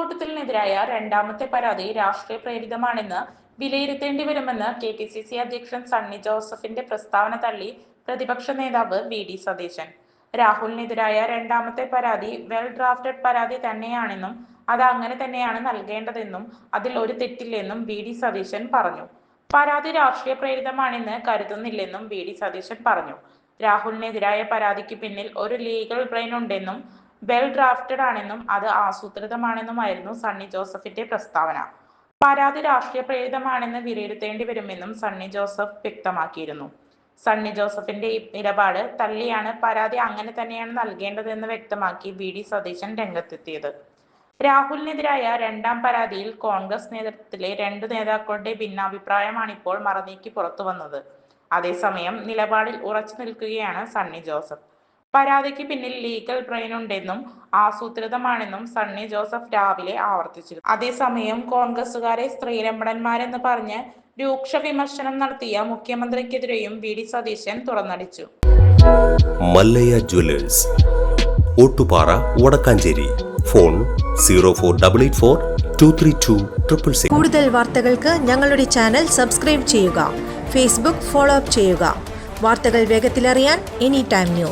മാങ്കൂട്ടത്തിനെതിരായ രണ്ടാമത്തെ പരാതി രാഷ്ട്രീയ പ്രേരിതമാണെന്ന് വിലയിരുത്തേണ്ടി വരുമെന്ന് കെ പി സി സി അധ്യക്ഷൻ സണ്ണി ജോസഫിന്റെ പ്രസ്താവന തള്ളി പ്രതിപക്ഷ നേതാവ് വി ഡി സതീശൻ. രാഹുലിനെതിരായ രണ്ടാമത്തെ പരാതി വെൽ ഡ്രാഫ്റ്റഡ് പരാതി തന്നെയാണെന്നും അത് അങ്ങനെ തന്നെയാണ് നൽകേണ്ടതെന്നും അതിൽ ഒരു തെറ്റില്ലെന്നും വി ഡി സതീശൻ പറഞ്ഞു. പരാതി രാഷ്ട്രീയ പ്രേരിതമാണെന്ന് കരുതുന്നില്ലെന്നും വി ഡി സതീശൻ പറഞ്ഞു. രാഹുലിനെതിരായ പരാതിക്ക് പിന്നിൽ ഒരു ലീഗൽ ബ്രെയിൻ ഉണ്ടെന്നും വെൽ ഡ്രാഫ്റ്റഡ് ആണെന്നും അത് ആസൂത്രിതമാണെന്നുമായിരുന്നു സണ്ണി ജോസഫിന്റെ പ്രസ്താവന. പരാതി രാഷ്ട്രീയ പ്രേരിതമാണെന്ന് വിലയിരുത്തേണ്ടി വരുമെന്നും സണ്ണി ജോസഫ് വ്യക്തമാക്കിയിരുന്നു. സണ്ണി ജോസഫിന്റെ ഈ നിലപാട് തള്ളിയാണ് പരാതി അങ്ങനെ തന്നെയാണ് നൽകേണ്ടതെന്ന് വ്യക്തമാക്കി വി ഡി സതീശൻ രംഗത്തെത്തിയത്. രാഹുലിനെതിരായ രണ്ടാം പരാതിയിൽ കോൺഗ്രസ് നേതൃത്വത്തിലെ രണ്ട് നേതാക്കളുടെ ഭിന്നാഭിപ്രായമാണ് ഇപ്പോൾ മറനീക്കി പുറത്തു വന്നത് അതേസമയം നിലപാടിൽ ഉറച്ചു നിൽക്കുകയാണ് സണ്ണി ജോസഫ്. പരാതിക്ക് പിന്നിൽ ലീഗൽ ബ്രെയിൻ ഉണ്ടെന്നും ആസൂത്രിതമാണെന്നും സണ്ണി ജോസഫ് രാവിലെ ആവർത്തിച്ചു അതേസമയം കോൺഗ്രസുകാരെ സ്ത്രീരമ്പടന്മാരെന്ന് പറഞ്ഞ് രൂക്ഷ വിമർശനം നടത്തിയ മുഖ്യമന്ത്രിക്കെതിരെയും V D Satheesan തുറന്നടിച്ചു. Mallaya jewellers Ottupara Vadakkanchery. Phone zero four double eight four two three two triple six. കൂടുതൽ വാർത്തകൾക്ക് ഞങ്ങളുടെ ചാനൽ സബ്സ്ക്രൈബ് ചെയ്യുക ഫേസ്ബുക്ക് ഫോളോ അപ്പ് ചെയ്യുക. വാർത്തകൾ വേഗത്തിലറിയാൻ എനി ടൈം ന്യൂസ്.